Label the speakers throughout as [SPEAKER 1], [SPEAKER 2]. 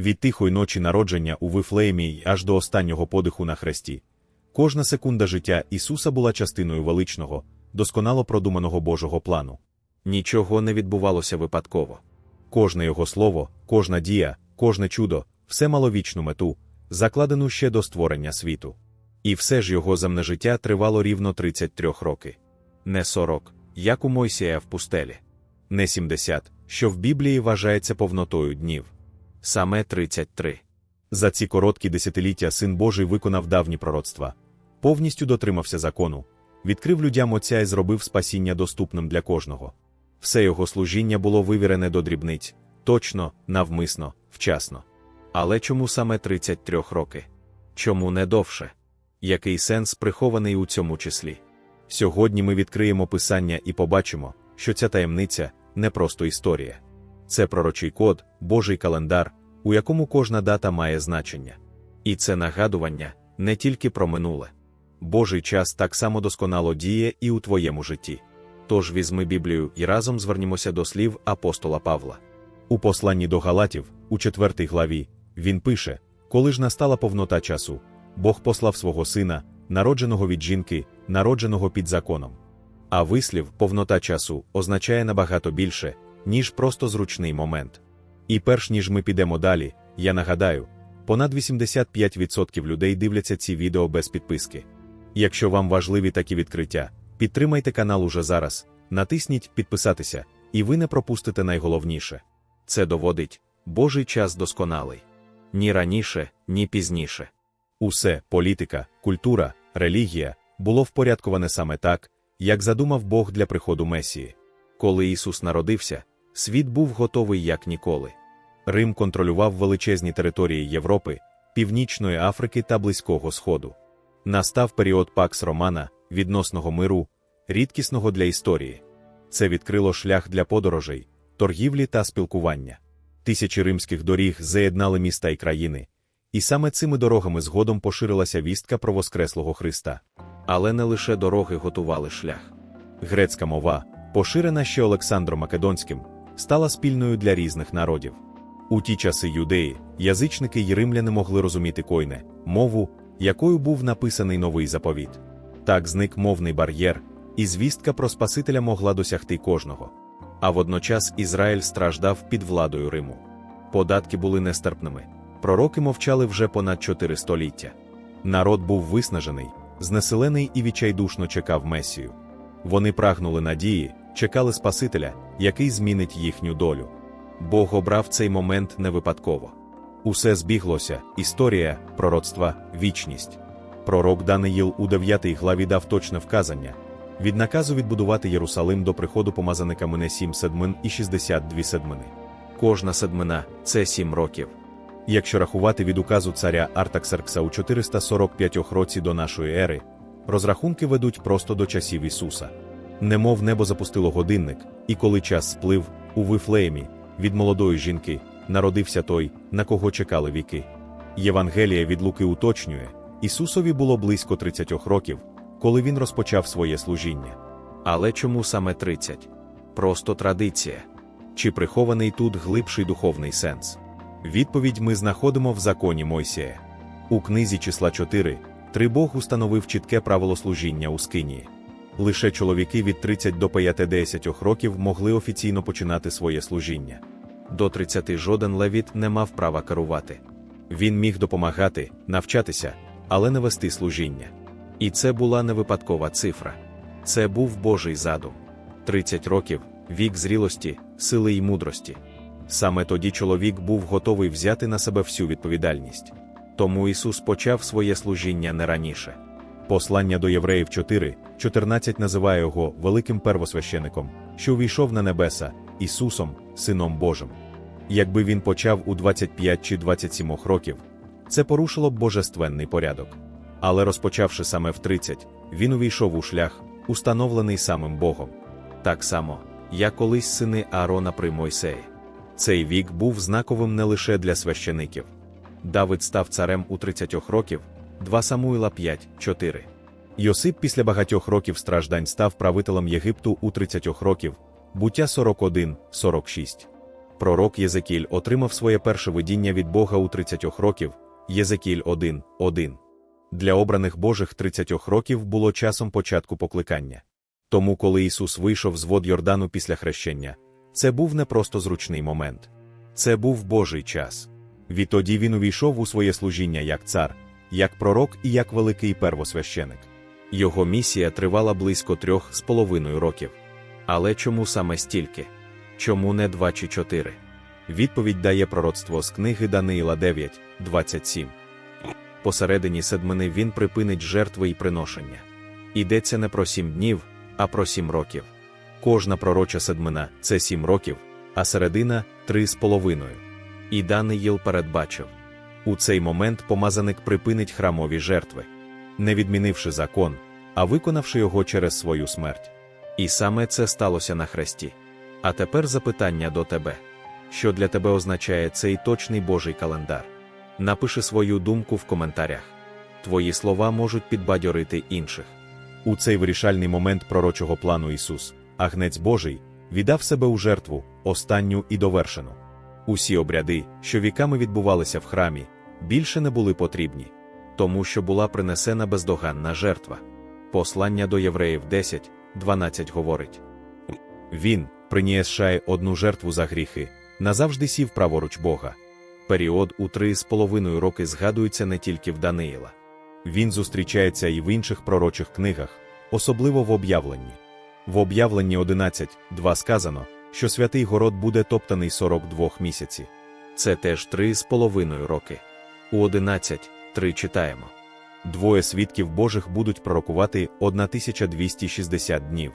[SPEAKER 1] Від тихої ночі народження у Вифлеємі аж до останнього подиху на хресті. Кожна секунда життя Ісуса була частиною величного, досконало продуманого Божого плану. Нічого не відбувалося випадково. Кожне його слово, кожна дія, кожне чудо, все мало вічну мету, закладену ще до створення світу. І все ж його земне життя тривало рівно 33 роки. Не 40, як у Мойсія в пустелі. Не 70, що в Біблії вважається повнотою днів. Саме 33. За ці короткі десятиліття Син Божий виконав давні пророцтва, повністю дотримався закону, відкрив людям Отця і зробив спасіння доступним для кожного. Все його служіння було вивірене до дрібниць, точно, навмисно, вчасно. Але чому саме 33 роки? Чому не довше? Який сенс прихований у цьому числі? Сьогодні ми відкриємо писання і побачимо, що ця таємниця не просто історія. Це пророчий код, Божий календар, у якому кожна дата має значення. І це нагадування не тільки про минуле. Божий час так само досконало діє і у твоєму житті. Тож візьми Біблію і разом звернімося до слів апостола Павла. У посланні до Галатів, у четвертій главі, він пише: Коли ж настала повнота часу, Бог послав свого сина, народженого від жінки, народженого під законом. А вислів повнота часу означає набагато більше, ніж просто зручний момент. І перш ніж ми підемо далі, я нагадаю, понад 85% людей дивляться ці відео без підписки. Якщо вам важливі такі відкриття, підтримайте канал уже зараз, натисніть підписатися, і ви не пропустите найголовніше. Це доводить Божий час досконалий. Ні раніше, ні пізніше. Усе політика, культура, релігія було впорядковане саме так, як задумав Бог для приходу Месії. Коли Ісус народився, світ був готовий як ніколи. Рим контролював величезні території Європи, Північної Африки та Близького Сходу. Настав період Пакс Романа, відносного миру, рідкісного для історії. Це відкрило шлях для подорожей, торгівлі та спілкування. Тисячі римських доріг заєднали міста і країни, і саме цими дорогами згодом поширилася вістка про Воскреслого Христа. Але не лише дороги готували шлях. Грецька мова, поширена ще Олександром Македонським, стала спільною для різних народів. У ті часи юдеї, язичники й римляни могли розуміти койне, мову, якою був написаний новий заповіт. Так зник мовний бар'єр, і звістка про Спасителя могла досягти кожного. А водночас Ізраїль страждав під владою Риму. Податки були нестерпними. Пророки мовчали вже понад чотири століття. Народ був виснажений, знеселений і відчайдушно чекав Месію. Вони прагнули надії, чекали Спасителя, який змінить їхню долю. Бог обрав цей момент не випадково. Усе збіглося, історія, пророцтва, вічність. Пророк Даниїл у 9 главі дав точне вказання від наказу відбудувати Єрусалим до приходу помазаника мене 7 седмин і 62 седмини. Кожна седмина це 7 років. Якщо рахувати від указу царя Артаксеркса у 445 році до нашої ери, розрахунки ведуть просто до часів Ісуса. Немов небо запустило годинник, і коли час сплив, у Вифлеємі, від молодої жінки, народився той, на кого чекали віки. Євангелія від Луки уточнює, Ісусові було близько 30 років, коли він розпочав своє служіння. Але чому саме 30? Просто традиція. Чи прихований тут глибший духовний сенс? Відповідь ми знаходимо в законі Мойсія. У книзі числа 4 три Бог установив чітке правило служіння у Скинії. Лише чоловіки від 30 до 50 років могли офіційно починати своє служіння. До 30 жоден левіт не мав права керувати. Він міг допомагати, навчатися, але не вести служіння. І це була не випадкова цифра. Це був Божий задум. 30 років, вік зрілості, сили й мудрості. Саме тоді чоловік був готовий взяти на себе всю відповідальність. Тому Ісус почав своє служіння не раніше. Послання до євреїв 4, 14 називає його великим первосвящеником, що увійшов на небеса, Ісусом, Сином Божим. Якби він почав у 25 чи 27 років, це порушило б божественний порядок. Але розпочавши саме в 30, він увійшов у шлях, установлений самим Богом. Так само, як колись сини Аарона при Мойсеї. Цей вік був знаковим не лише для священиків. Давид став царем у 30 років, 2 Самуїла 5, 4. Йосип після багатьох років страждань став правителем Єгипту у 30 років, буття 41, 46. Пророк Єзекіль отримав своє перше видіння від Бога у 30 років, Єзекіль 1, 1. Для обраних Божих 30 років було часом початку покликання. Тому, коли Ісус вийшов з вод Йордану після хрещення, це був не просто зручний момент. Це був Божий час. Відтоді він увійшов у своє служіння як цар, як пророк і як великий первосвященик. Його місія тривала близько трьох з половиною років. Але чому саме стільки? Чому не два чи чотири? Відповідь дає пророцтво з книги Даниїла 9, 27. Посередині седмини він припинить жертви і приношення. Йдеться не про сім днів, а про сім років. Кожна пророча седмина це сім років, а середина три з половиною. І Даниїл передбачив у цей момент помазаник припинить храмові жертви, не відмінивши закон, а виконавши його через свою смерть. І саме це сталося на хресті. А тепер запитання до тебе: що для тебе означає цей точний Божий календар? Напиши свою думку в коментарях. Твої слова можуть підбадьорити інших. У цей вирішальний момент пророчого плану Ісус, Агнець Божий, віддав себе у жертву, останню і довершену. Усі обряди, що віками відбувалися в храмі, більше не були потрібні, тому що була принесена бездоганна жертва. Послання до євреїв 10, 12 говорить: Він, принієшає одну жертву за гріхи, назавжди сів праворуч Бога. Період у три з половиною роки згадується не тільки в Даниїла. Він зустрічається і в інших пророчих книгах, особливо в об'явленні. В об'явленні 11, 2 сказано, що святий город буде топтаний 42 місяці. Це теж три з половиною роки. У 11, 3 читаємо. Двоє свідків Божих будуть пророкувати 1260 днів.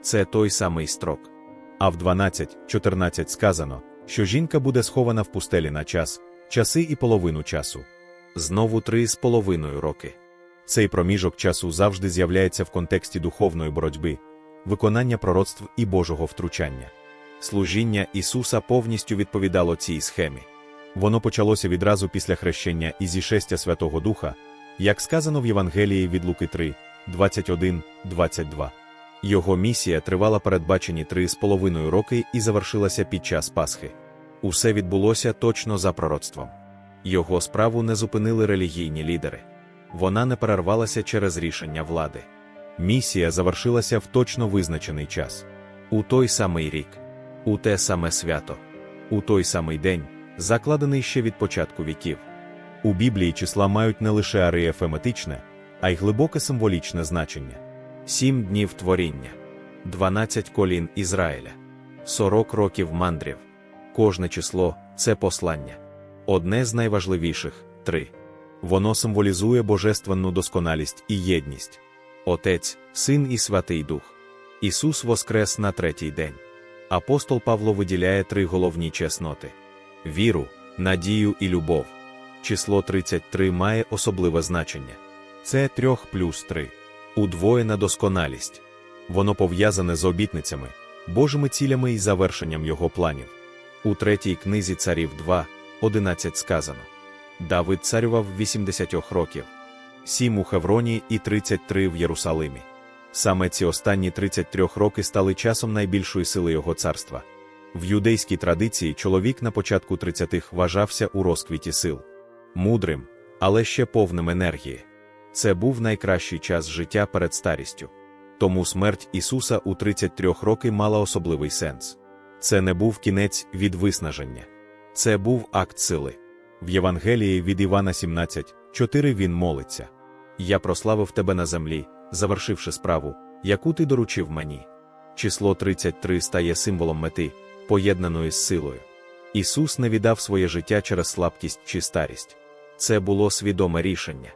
[SPEAKER 1] Це той самий строк. А в 12, 14 сказано, що жінка буде схована в пустелі на час, часи і половину часу. Знову три з половиною роки. Цей проміжок часу завжди з'являється в контексті духовної боротьби, виконання пророцтв і Божого втручання. Служіння Ісуса повністю відповідало цій схемі. Воно почалося відразу після хрещення і зішестя Святого Духа, як сказано в Євангелії від Луки 3, 21, 22. Його місія тривала передбачені три з половиною роки і завершилася під час Пасхи. Усе відбулося точно за пророцтвом. Його справу не зупинили релігійні лідери. Вона не перервалася через рішення влади. Місія завершилася в точно визначений час. У той самий рік, у те саме свято, у той самий день, закладений ще від початку віків. У Біблії числа мають не лише арієфеметичне, а й глибоке символічне значення: сім днів творіння, дванадцять колін Ізраїля, сорок років мандрів. Кожне число це послання. Одне з найважливіших три. Воно символізує божественну досконалість і єдність. Отець, Син і Святий Дух. Ісус воскрес на третій день. Апостол Павло виділяє три головні чесноти: віру, надію і любов. Число 33 має особливе значення. Це трьох плюс три. Удвоєна досконалість. Воно пов'язане з обітницями, Божими цілями і завершенням його планів. У третій книзі царів 2, 11 сказано. Давид царював 80 років, 7 у Хевроні і 33 в Єрусалимі. Саме ці останні 33 роки стали часом найбільшої сили його царства. В юдейській традиції чоловік на початку 30-х вважався у розквіті сил, мудрим, але ще повним енергії. Це був найкращий час життя перед старістю. Тому смерть Ісуса у 33 роки мала особливий сенс. Це не був кінець від виснаження, це був акт сили. В Євангелії від Івана 17, 4 він молиться: Я прославив тебе на землі, завершивши справу, яку ти доручив мені. Число 33 стає символом мети, поєднаної з силою. Ісус не віддав своє життя через слабкість чи старість. Це було свідоме рішення,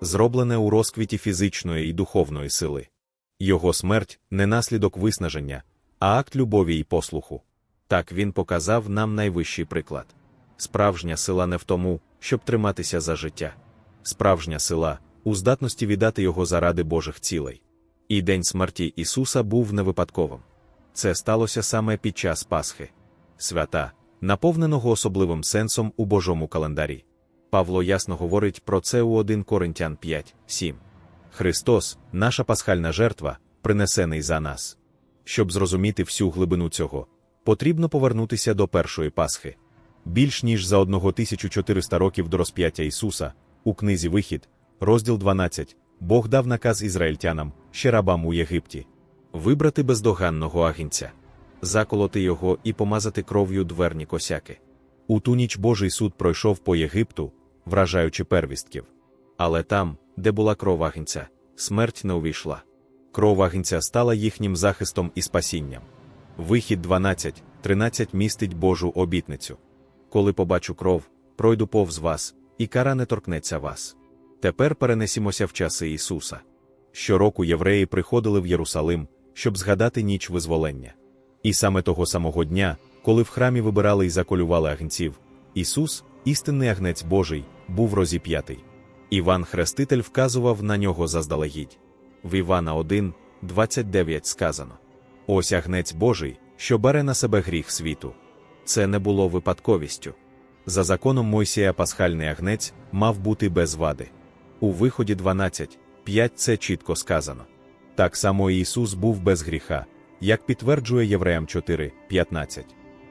[SPEAKER 1] зроблене у розквіті фізичної і духовної сили. Його смерть не наслідок виснаження, а акт любові і послуху. Так він показав нам найвищий приклад. Справжня сила не в тому, щоб триматися за життя. Справжня сила у здатності віддати його заради Божих цілей. І день смерті Ісуса був не випадковим. Це сталося саме під час Пасхи, свята, наповненого особливим сенсом у Божому календарі. Павло ясно говорить про це у 1 Коринтян 5, 7. Христос, наша пасхальна жертва, принесений за нас. Щоб зрозуміти всю глибину цього, Потрібно повернутися до першої Пасхи. Більш ніж за 1400 років до розп'яття Ісуса, у книзі Вихід, розділ 12, Бог дав наказ ізраїльтянам, ще рабам у Єгипті, вибрати бездоганного агінця, заколоти його і помазати кров'ю дверні косяки. У ту ніч Божий суд пройшов по Єгипту, вражаючи первістків. Але там, де була кров агінця, смерть не увійшла. Кров агінця стала їхнім захистом і спасінням. Вихід 12, 13 містить Божу обітницю. Коли побачу кров, пройду повз вас, і кара не торкнеться вас. Тепер перенесімося в часи Ісуса. Щороку євреї приходили в Єрусалим, щоб згадати ніч визволення. І саме того самого дня, коли в храмі вибирали і заколювали агнців, Ісус, істинний агнець Божий, був розіп'ятий. Іван Хреститель вказував на нього заздалегідь. В Івана 1, 29 сказано: Ось агнець Божий, що бере на себе гріх світу. Це не було випадковістю. За законом Мойсія пасхальний агнець мав бути без вади. У виході 12, 5 це чітко сказано. Так само Ісус був без гріха, як підтверджує Євреям 4, 15.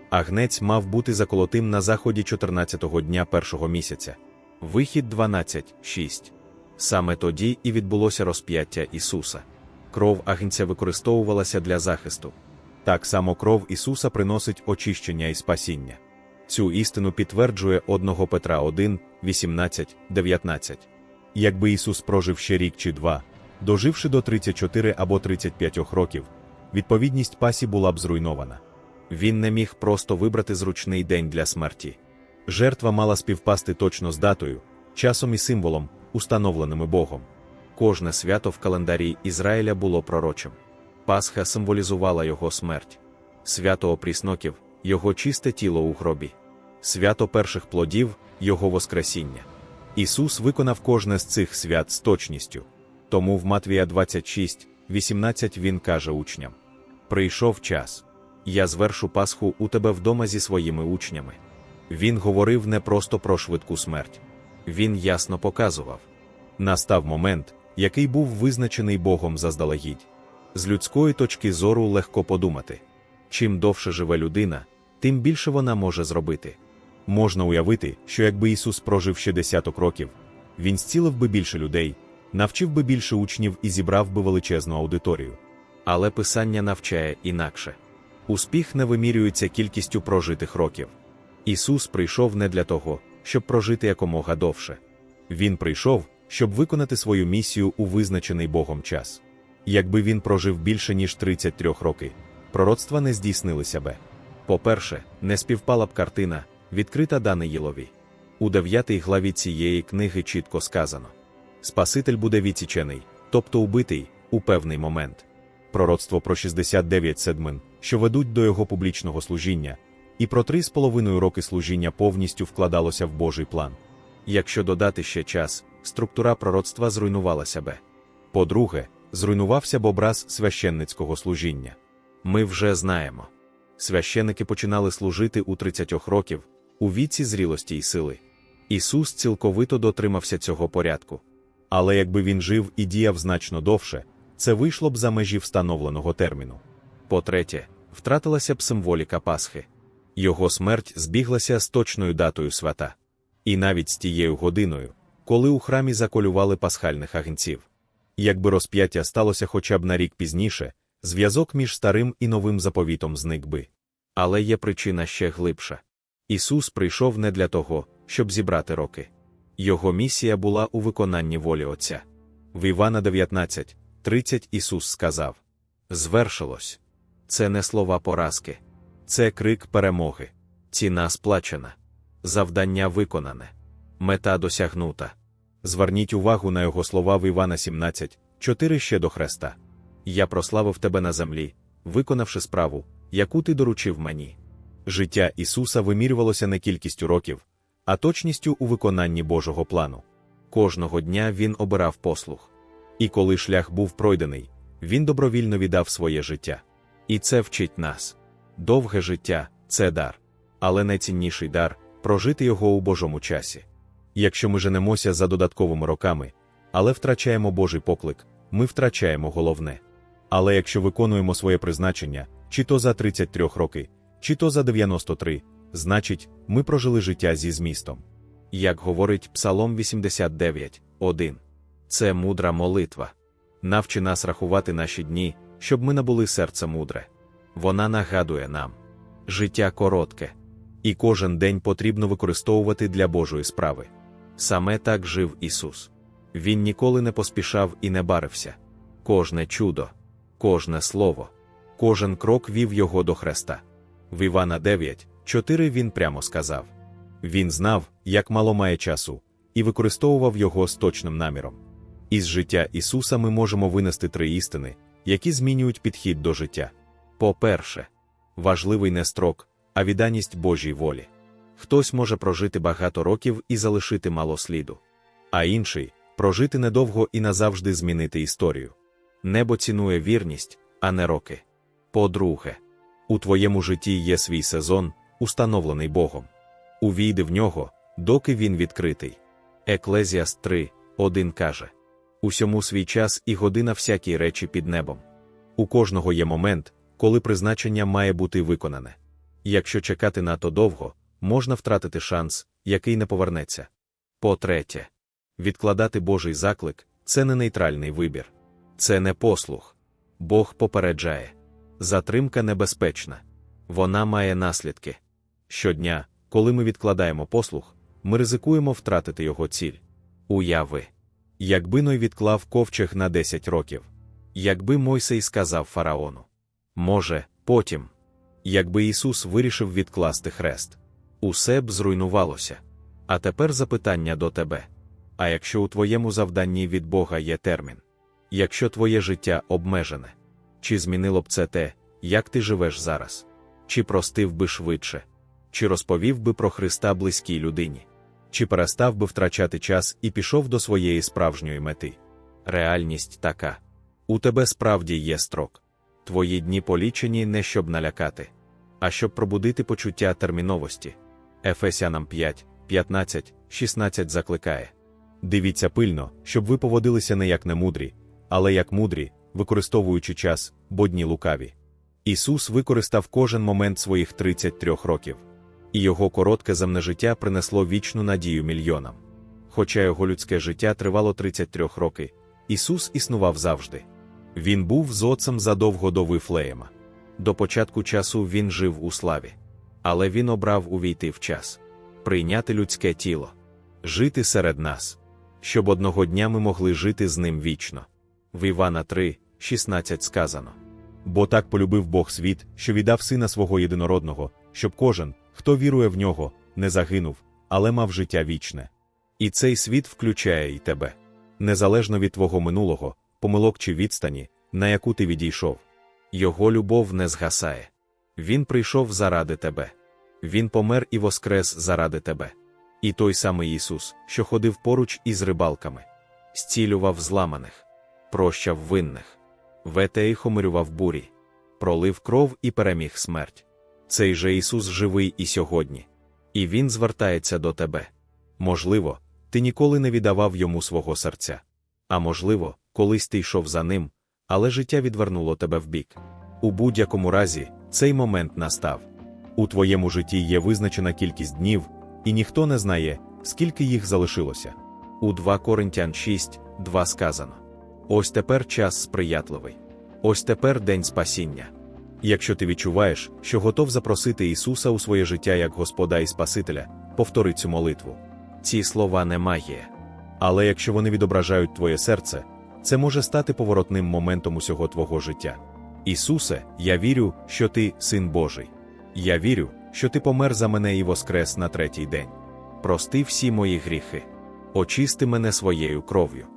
[SPEAKER 1] Агнець мав бути заколотим на заході 14-го дня першого місяця. Вихід 12, 6. Саме тоді і відбулося розп'яття Ісуса. Кров агнця використовувалася для захисту. Так само кров Ісуса приносить очищення і спасіння. Цю істину підтверджує 1 Петра 1, 18, 19. Якби Ісус прожив ще рік чи два, доживши до 34 або 35 років, відповідність пасі була б зруйнована. Він не міг просто вибрати зручний день для смерті. Жертва мала співпасти точно з датою, часом і символом, установленими Богом. Кожне свято в календарі Ізраїля було пророчим. Пасха символізувала його смерть, свято опрісноків, його чисте тіло у гробі, свято перших плодів, його Воскресіння. Ісус виконав кожне з цих свят з точністю. Тому в Матвія 26, 18 Він каже учням: Прийшов час. Я звершу Пасху у тебе вдома зі своїми учнями. Він говорив не просто про швидку смерть. Він ясно показував. Настав момент, який був визначений Богом заздалегідь. З людської точки зору легко подумати чим довше живе людина, тим більше вона може зробити. Можна уявити, що якби Ісус прожив ще десяток років, Він зцілив би більше людей, навчив би більше учнів і зібрав би величезну аудиторію. Але Писання навчає інакше. Успіх не вимірюється кількістю прожитих років. Ісус прийшов не для того, щоб прожити якомога довше. Він прийшов, щоб виконати свою місію у визначений Богом час. Якби він прожив більше ніж 33 роки, пророцтва не здійснилися би. По-перше, не співпала б картина, відкрита Даниїлові. У дев'ятій главі цієї книги чітко сказано: Спаситель буде відсічений, тобто убитий, у певний момент. Пророцтво про 69 седмин, що ведуть до його публічного служіння, і про три з половиною роки служіння повністю вкладалося в Божий план. Якщо додати ще час, структура пророцтва зруйнувалася би. По-друге, зруйнувався б образ священницького служіння. Ми вже знаємо. Священники починали служити у 30 років, у віці зрілості й сили. Ісус цілковито дотримався цього порядку. Але якби він жив і діяв значно довше, це вийшло б за межі встановленого терміну. По-третє, втратилася б символіка Пасхи. Його смерть збіглася з точною датою свята. І навіть з тією годиною, коли у храмі заколювали пасхальних агнців. Якби розп'яття сталося хоча б на рік пізніше, зв'язок між старим і новим заповітом зник би. Але є причина ще глибша. Ісус прийшов не для того, щоб зібрати роки. Його місія була у виконанні волі Отця. В Івана 19, 30 Ісус сказав: Звершилось. Це не слова поразки, це крик перемоги, ціна сплачена, завдання виконане, мета досягнута. Зверніть увагу на його слова в Івана 17, 4 ще до Хреста. Я прославив тебе на землі, виконавши справу, яку ти доручив мені. Життя Ісуса вимірювалося не кількістю років, а точністю у виконанні Божого плану. Кожного дня він обирав послух. І коли шлях був пройдений, він добровільно віддав своє життя. І це вчить нас. Довге життя це дар, але найцінніший дар прожити його у Божому часі. Якщо ми женемося за додатковими роками, але втрачаємо Божий поклик, ми втрачаємо головне. Але якщо виконуємо своє призначення, чи то за 33 роки, чи то за 93, значить, ми прожили життя зі змістом. Як говорить Псалом 89, 1. Це мудра молитва. Навчи нас рахувати наші дні, щоб ми набули серце мудре. Вона нагадує нам життя коротке, і кожен день потрібно використовувати для Божої справи. Саме так жив Ісус. Він ніколи не поспішав і не барився. Кожне чудо, кожне слово, кожен крок вів його до Христа. В Івана 9, 4 він прямо сказав. Він знав, як мало має часу, і використовував його з точним наміром. Із життя Ісуса ми можемо винести три істини, які змінюють підхід до життя. По-перше, важливий не строк, а відданість Божій волі. Хтось може прожити багато років і залишити мало сліду, а інший прожити недовго і назавжди змінити історію. Небо цінує вірність, а не роки. По-друге, у твоєму житті є свій сезон, установлений Богом. Увійди в нього, доки він відкритий. Еклезіас 3, 1 каже Усьому свій час і година всякій речі під небом. У кожного є момент, коли призначення має бути виконане. Якщо чекати надто довго, можна втратити шанс, який не повернеться. По-третє, відкладати Божий заклик це не нейтральний вибір, це не послух. Бог попереджає. Затримка небезпечна, вона має наслідки. Щодня, коли ми відкладаємо послух, ми ризикуємо втратити його ціль. Уяви. Якби Ной відклав ковчег на 10 років, якби Мойсей сказав фараону. Може, потім. Якби Ісус вирішив відкласти хрест, усе б зруйнувалося. А тепер запитання до тебе. А якщо у твоєму завданні від Бога є термін? Якщо твоє життя обмежене, чи змінило б це те, як ти живеш зараз? Чи простив би швидше? Чи розповів би про Христа близькій людині? Чи перестав би втрачати час і пішов до своєї справжньої мети? Реальність така: у тебе справді є строк. Твої дні полічені не щоб налякати, а щоб пробудити почуття терміновості. Ефесянам 5, 15, 16 закликає. Дивіться пильно, щоб ви поводилися не як немудрі, але як мудрі, використовуючи час, бо дні лукаві. Ісус використав кожен момент своїх 33 років, і його коротке земне життя принесло вічну надію мільйонам. Хоча його людське життя тривало 33 роки, Ісус існував завжди. Він був з отцем задовго до Вифлеєма. До початку часу він жив у славі, але він обрав увійти в час, прийняти людське тіло, жити серед нас, щоб одного дня ми могли жити з ним вічно. В Івана 3, 16 сказано. Бо так полюбив Бог світ, що віддав сина свого єдинородного, щоб кожен, хто вірує в нього, не загинув, але мав життя вічне. І цей світ включає і тебе. Незалежно від твого минулого, помилок чи відстані, на яку ти відійшов. Його любов не згасає. Він прийшов заради тебе. Він помер і воскрес заради тебе. І той самий Ісус, що ходив поруч із рибалками, зцілював зламаних, прощав винних, вете і хомирював бурі, пролив кров і переміг смерть. Цей же Ісус живий і сьогодні, і Він звертається до тебе. Можливо, ти ніколи не віддавав йому свого серця, а можливо, колись ти йшов за ним, але життя відвернуло тебе вбік. У будь-якому разі, цей момент настав. У твоєму житті є визначена кількість днів, і ніхто не знає, скільки їх залишилося. У 2 Коринтян 6, 2 сказано: Ось тепер час сприятливий, ось тепер день спасіння. Якщо ти відчуваєш, що готов запросити Ісуса у своє життя як Господа і Спасителя, повтори цю молитву. Ці слова не магія. Але якщо вони відображають твоє серце, це може стати поворотним моментом усього твого життя. Ісусе, я вірю, що ти син Божий. Я вірю, що ти помер за мене і воскрес на третій день. Прости всі мої гріхи, очисти мене своєю кров'ю.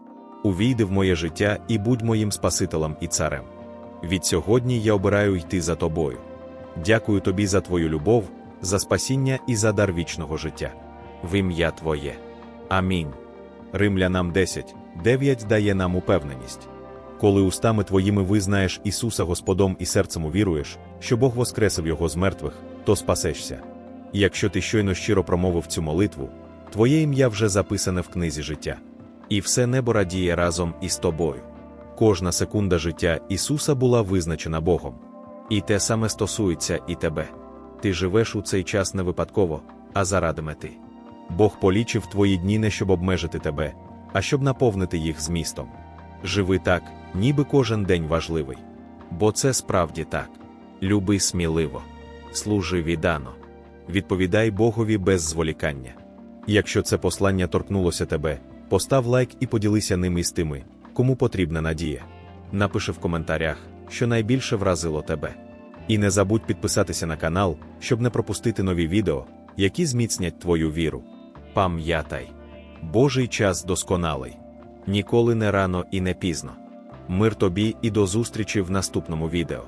[SPEAKER 1] Увійди в моє життя і будь моїм Спасителем і царем. Від сьогодні я обираю йти за тобою. Дякую тобі за твою любов, за спасіння і за дар вічного життя. В ім'я Твоє. Амінь. Римлянам 10, 9 дає нам упевненість. Коли устами твоїми визнаєш Ісуса Господом і серцем увіруєш, що Бог воскресив Його з мертвих, то спасешся. Якщо ти щойно щиро промовив цю молитву, твоє ім'я вже записане в книзі життя. І все небо радіє разом із тобою. Кожна секунда життя Ісуса була визначена Богом. І те саме стосується і тебе. Ти живеш у цей час не випадково, а заради мети. Бог полічив твої дні не щоб обмежити тебе, а щоб наповнити їх змістом. Живи так, ніби кожен день важливий. Бо це справді так. Люби сміливо, служи віддано, відповідай Богові без зволікання. Якщо це послання торкнулося тебе, постав лайк і поділися ним із тими, кому потрібна надія. Напиши в коментарях, що найбільше вразило тебе. І не забудь підписатися на канал, щоб не пропустити нові відео, які зміцнять твою віру. Пам'ятай, Божий час досконалий. Ніколи не рано і не пізно. Мир тобі і до зустрічі в наступному відео.